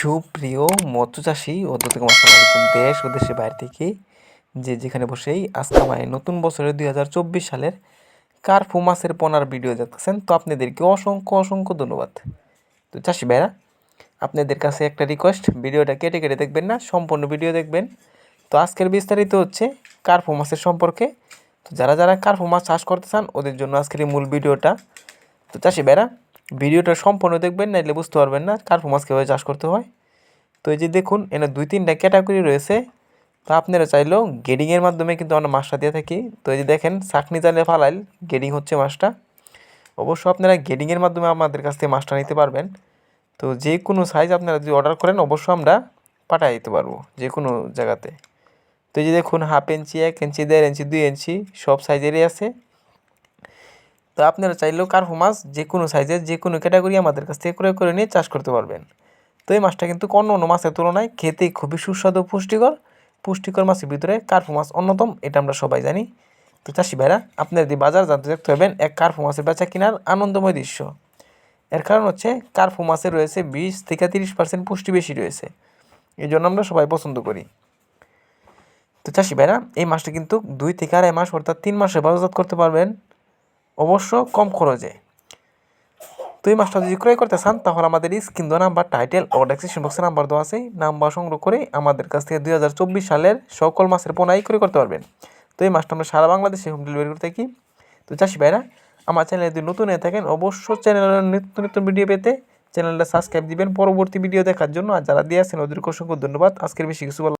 সুপ্রিয় মৎস্য চাষি ও দর্শক আসসালামু দেশ ও দেশের বাইরে থেকে যে যেখানে বসেই আজকে আমায় নতুন বছরের দুই হাজার চব্বিশ সালের কার্ফু মাছের পোনার ভিডিও দেখতেছেন, তো আপনাদেরকে অসংখ্য অসংখ্য ধন্যবাদ। তো চাষি ভাইরা, আপনাদের কাছে একটা রিকোয়েস্ট ভিডিওটা কেটে কেটে দেখবেন না, সম্পূর্ণ ভিডিও দেখবেন। তো আজকের বিস্তারিত হচ্ছে কার্ফু মাছের সম্পর্কে। তো যারা যারা কার্ফু মাছ চাষ করতে চান, ওদের জন্য আজকের এই মূল ভিডিওটা। তো চাষি ভাইরা ভিডিওটা সম্পূর্ণ দেখবেন, নাইলে বুঝতে পারবেন না কার্ফু মাছ কীভাবে চাষ করতে হয়। তো এই যে দেখুন, এখানে দুই তিনটা ক্যাটাগরি রয়েছে। তো আপনারা চাইলেও গেডিংয়ের মাধ্যমে কিন্তু আমরা মাছটা দিয়ে থাকি। তো এই যে দেখেন, চাকনি জালে ফালাইল গেডিং হচ্ছে মাছটা। অবশ্য আপনারা গেডিংয়ের মাধ্যমে আমাদের কাছ থেকে মাছটা নিতে পারবেন। তো যে কোনো সাইজ আপনারা যদি অর্ডার করেন, অবশ্য আমরা পাঠিয়ে দিতে পারব যে কোনো জায়গাতে। তো এই যে দেখুন হাফ ইঞ্চি এক ইঞ্চি দেড় ইঞ্চি দুই ইঞ্চি সব সাইজেরই আছে। তো আপনারা চাইলেও কার্ফু মাছ যে কোনো সাইজের যে কোনো ক্যাটাগরি আমাদের কাছ থেকে ক্রয় করে নিয়ে চাষ করতে পারবেন। তো এই মাছটা কিন্তু অন্য অন্য মাছের তুলনায় খেতে খুবই সুস্বাদু পুষ্টিকর। পুষ্টিকর মাছের ভিতরে কার্ফু মাছ অন্যতম, এটা আমরা সবাই জানি। তো চাষি ভাইরা, আপনার যদি বাজার জানতে দেখতে পাবেন এক কার্ফু মাছের বেচা কেনার আনন্দময় দৃশ্য। এর কারণ হচ্ছে কার্ফু মাছে রয়েছে বিশ থেকে তিরিশ পার্সেন্ট পুষ্টি বেশি রয়েছে। এই জন্য আমরা সবাই পছন্দ করি। তো চাষি ভাইরা, এই মাছটা কিন্তু দুই থেকে আড়াই মাস অর্থাৎ তিন মাসে বাজারজাত করতে পারবেন। অবশ্য কম খরচে। তো এই যদি ক্রয় করতে চান, তাহলে আমাদের স্ক্রিন দেওয়া নাম্বার টাইটেল ও ডেসক্রিপশন বক্সে নাম্বার দেওয়া আছে। নাম্বার সংগ্রহ করে আমাদের কাছ থেকে দুই হাজার চব্বিশ সালের সকল মাছের পোনাই ক্রয় করতে পারবেন। তো এই মাছটা আমরা সারা বাংলাদেশে হোম ডেলিভারি করে থাকি। তো চাষি ভাইরা, আমার চ্যানেলে যদি নতুন হয়ে থাকেন, অবশ্য চ্যানেলের নিত্য নিত্য ভিডিও পেতে চ্যানেলটা সাবস্ক্রাইব দিবেন। পরবর্তী ভিডিও দেখার জন্য। আর যারা দিয়ে আছেন, ওদেরকে অসংখ্য ধন্যবাদ। আজকের বেশি কিছু